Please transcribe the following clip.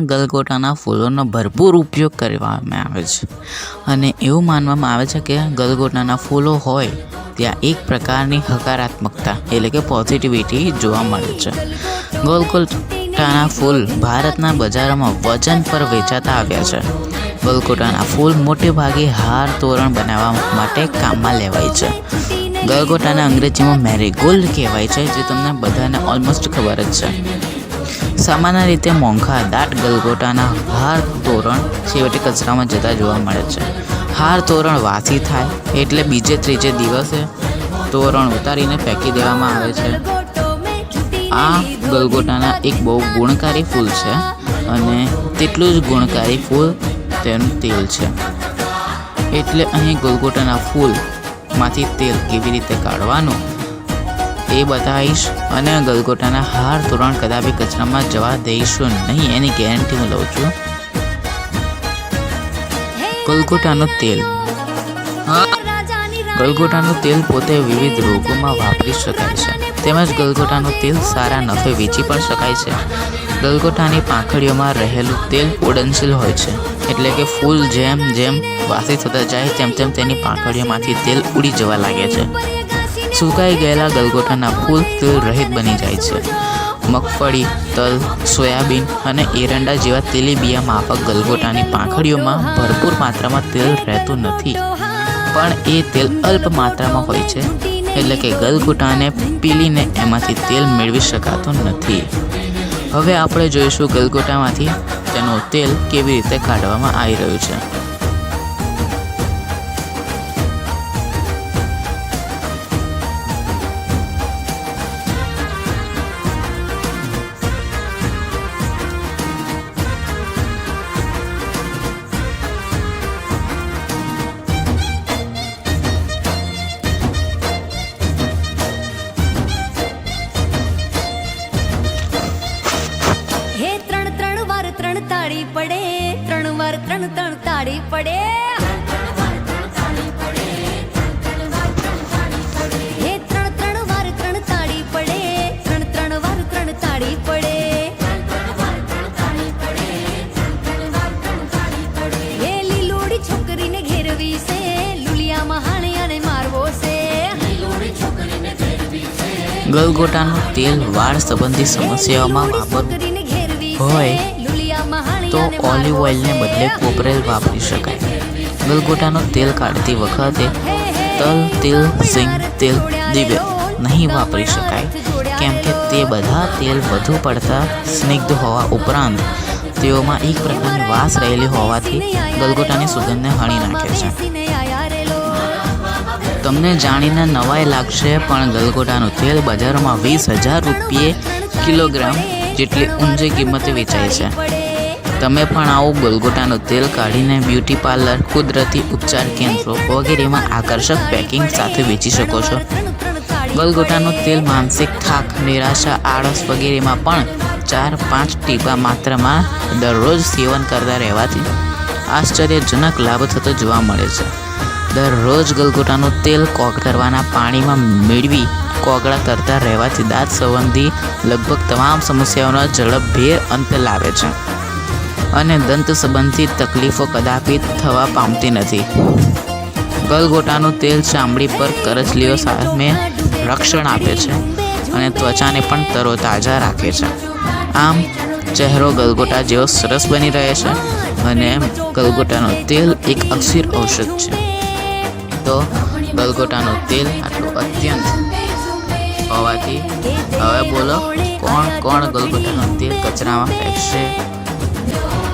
ગલગોટાના ફૂલોનો ભરપૂર ઉપયોગ કરવામાં આવે છે. અને એવું માનવામાં આવે છે કે ગલગોટાના ફૂલો હોય, ત્યાં એક પ્રકારની હકારાત્મકતા એટલે કે પોઝિટિવિટી જોવા મળે છે. ગલગોટાના ફૂલ ભારતના બજારોમાં વજન પર વેચાતા આવ્યા છે. ગલગોટાના ફૂલ મોટે ભાગે હાર તોરણ બનાવવા માટે કામમાં લેવાય છે. ગલગોટાને અંગ્રેજીમાં મેરીગોલ્ડ કહેવાય છે, જે તમને બધાને ઓલમોસ્ટ ખબર જ છે. સામાન્ય રીતે મોંઘા દાટ, ગલગોટાના હાર તોરણ છેવટે કચરામાં જતા જોવા મળે છે. હાર તોરણ વાસી થાય એટલે બીજે ત્રીજે દિવસે તોરણ ઉતારીને ફેંકી દેવામાં આવે છે. આ ગલગોટાના એક બહુ ગુણકારી ફૂલ છે અને તેટલું જ ગુણકારી ફૂલ તેનું તેલ છે. એટલે અહીં ગલગોટાના ફૂલમાંથી તેલ કેવી રીતે કાઢવાનું એ બતાવીશ અને ગલગોટાના હાર તોરણ કદાપી કચરામાં જવા દઈશું નહીં, એની ગેરંટી હું લઉં છું. ગલગોટાનું તેલ. ગલગોટાનું તેલ પોતે વિવિધ રોગોમાં વાપરી શકાય છે. તેમજ ગલગોટાનું તેલ સારા નફે વેચી પણ શકાય છે. ગલગોટાની પાંખડીઓમાં રહેલું તેલ ઉડનશીલ હોય છે. એટલે કે ફૂલ જેમ જેમ વાસી થતા જાય, તેમ તેમ તેની પાંખડીઓમાંથી તેલ ઉડી જવા લાગે છે. સુકાઈ ગયેલા ગલગોટાના ફૂલ તેલ રહિત બની જાય છે. મગફળી, તલ, સોયાબીન અને એરંડા જેવા તેલીબિયા માફક ગલગોટાની પાંખડીઓમાં ભરપૂર માત્રામાં તેલ રહેતું નથી. પણ એ તેલ અલ્પ માત્રામાં હોય છે, એટલે કે ગલગોટાને પીલીને એમાંથી તેલ મેળવી શકાતું નથી. હવે આપણે જોઈશું ગલગોટામાંથી તેનું તેલ કેવી રીતે કાઢવામાં આવી રહ્યું છે. તાળી પડે ત્રણ વાર ત્રણ ત્રણ તાળી પડે. હે ત્રણ ત્રણ વાર ત્રણ તાળી પડે ત્રણ ત્રણ વાર ત્રણ તાળી પડે. હે લીલોડી છોકરીને ઘેરવી છે લુલિયામાં હાણિયાને મારવો છે. ગલગોટાનું તેલ વાળ સંબંધી સમસ્યાઓમાં વાપર હોય તો ઓલિવ ઓઇલને બદલે કોપરેલ વાપરી શકાય. ગલગોટાનું તેલ કાઢતી વખતે તલ, તેલ સિંગ તેલ દિવ્ય નહીં વાપરી શકાય, કેમ કે તે બધા તેલ વધુ પડતા સ્નિગ્ધ હોવા ઉપરાંત તેઓમાં એક પ્રકારની વાસ રહેલી હોવાથી ગલગોટાની સુગંધને હણી નાખે છે. તમને જાણીને નવાઈ લાગશે, પણ ગલગોટાનું તેલ બજારોમાં વીસ હજાર રૂપિયે કિલોગ્રામ જેટલી ઊંચી કિંમતે વેચાય છે. તમે પણ આવું ગલગોટાનું તેલ કાઢીને બ્યુટી પાર્લર, કુદરતી ઉપચાર કેન્દ્રો વગેરેમાં આકર્ષક પેકિંગ સાથે વેચી શકો છો. ગલગોટાનું તેલ માનસિક થાક, નિરાશા, આળસ વગેરેમાં પણ ચાર પાંચ ટીપા માત્રામાં દરરોજ સેવન કરતા રહેવાથી આશ્ચર્યજનક લાભ થતો જોવા મળે છે. દરરોજ ગલગોટાનું તેલ કોક કરવાના પાણીમાં મેળવી, કોગળા કરતા રહેવાથી દાંત સંબંધી લગભગ તમામ સમસ્યાઓનો ઝડપભેર અંત લાવે છે. અને દંત સંબંધી તકલીફો કદાપી થવા પામતી નથી. ગલગોટાનું તેલ ચામડી પર કરચલીઓ સામે રક્ષણ આપે છે અને ત્વચાને પણ તરોતાજા રાખે છે. આમ, ચહેરો ગલગોટા જેવો સરસ બની રહે છે અને ગલગોટાનું તેલ એક અક્ષીર ઔષધ છે. તો ગલગોટાનું તેલ આટલું અત્યંત હોવાથી હવે બોલો, કોણ કોણ ગલગોટાનું તેલ કચરામાં ફેંકશે? No.